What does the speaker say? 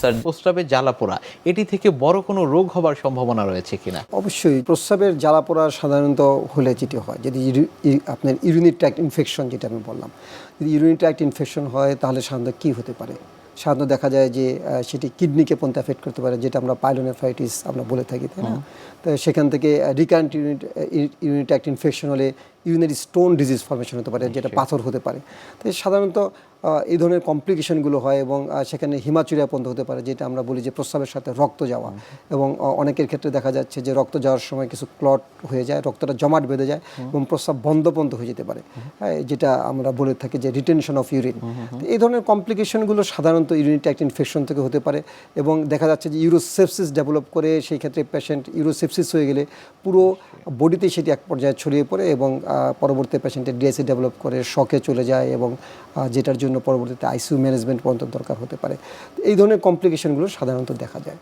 Sir প্রস্রাবে জ্বালা পোড়া এটি থেকে বড় কোনো রোগ হবার সম্ভাবনা রয়েছে কিনা? অবশ্যই প্রস্রাবের জ্বালা পোড়া সাধারণত হলে যেটি হয় যদি আপনার ইউরিনি ট্র্যাক্ট ইনফেকশন যেটা আমি বললাম। যদি ইউরিনি ট্র্যাক্ট ইনফেকশন হয় তাহলে সাধারণত কী হতে পারে? সাধারণত দেখা যায় যে সেটি কিডনিকে পর্যন্ত এফেক্ট করতে পারে যেটা আমরা পাইলোনেফ্রাইটিস আমরা বলে থাকি তাই না? তো সেখান থেকে recurrent unit urinary tract infection হলে ইউরিনারি স্টোন ডিজিজ ফর্মেশন হতে পারে যেটা পাথর হতে পারে। তো সাধারণত এই ধরনের কমপ্লিকেশনগুলো হয় এবং সেখানে হিমাচুরিয়া পর্যন্ত হতে পারে যেটা আমরা বলি যে প্রস্রাবের সাথে রক্ত যাওয়া। এবং অনেকের ক্ষেত্রে দেখা যাচ্ছে যে রক্ত যাওয়ার সময় কিছু ক্লট হয়ে যায় রক্তটা জমাট বেঁধে যায় এবং প্রস্রাব বন্ধ বন্ধ হয়ে যেতে পারে। হ্যাঁ, যেটা আমরা বলে থাকি যে রিটেনশন অফ ইউরিন এই ধরনের কমপ্লিকেশনগুলো সাধারণত ইউরিন ট্র্যাক্ট ইনফেকশন থেকে হতে পারে এবং দেখা যাচ্ছে যে ইউরোসেপসিস ডেভেলপ করে সেই ক্ষেত্রে পেশেন্ট ইউরোসেপসিস হয়ে গেলে পুরো বডিতেই সেটি এক পর্যায়ে ছড়িয়ে পড়ে এবং পরবর্তী পেশেন্টের ডিএসি ডেভেলপ করে শকে চলে যায় এবং যেটার জন্য পরবর্তীতে আইসিইউ ম্যানেজমেন্ট পর্যন্ত দরকার হতে পারে। এই ধরনের কমপ্লিকেশনগুলো সাধারণত দেখা যায়।